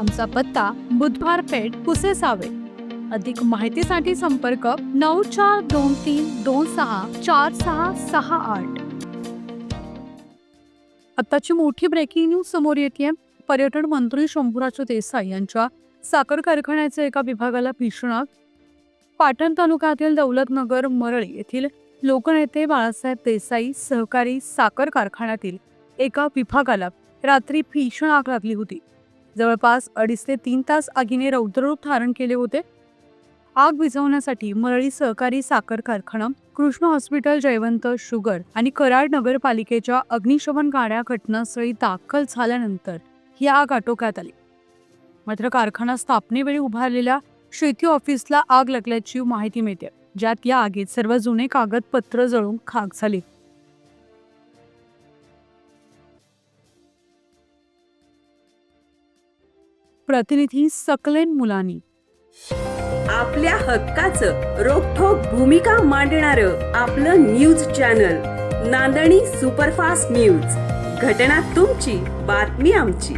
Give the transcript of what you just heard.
आमचा पत्ता बुधवार पेठ कुसेसावे. अधिक माहितीसाठी संपर्क नऊ चार दोन तीन दोन सहा चार सहा सहा आठ. आताची मोठी ब्रेकिंग न्यूज समोर येते पर्यटन मंत्री शंभूराज देसाई यांच्या साखर कारखान्याच्या एका विभागाला भीषण आग. पाटण तालुक्यातील दौलतनगर मरळी येथील लोकनेते बाळासाहेब देसाई सहकारी साखर कारखान्यातील एका विभागाला रात्री भीषण आग लागली होती. जवळपास अडीच ते तीन तास आगीने रौद्ररूप धारण केले होते. आग विझवण्यासाठी मरळी सहकारी साखर कारखाना कृष्ण हॉस्पिटल जयवंत शुगर आणि कराड नगरपालिकेच्या अग्निशमन गाड्या घटनास्थळी दाखल झाल्यानंतर ही आग आटोक्यात आली. मात्र कारखाना स्थापनेवेळी उभारलेल्या शेती ऑफिसला आग लागल्याची माहिती मिळते ज्यात या आगीत सर्व जुने कागदपत्र जळून खाक झाली. प्रतिनिधी सकलेन मुलानी. आपल्या हक्काचं रोखोक भूमिका मांडणार आपलं न्यूज चॅनल नांदणी सुपरफास्ट न्यूज. घटना तुमची बातमी आमची.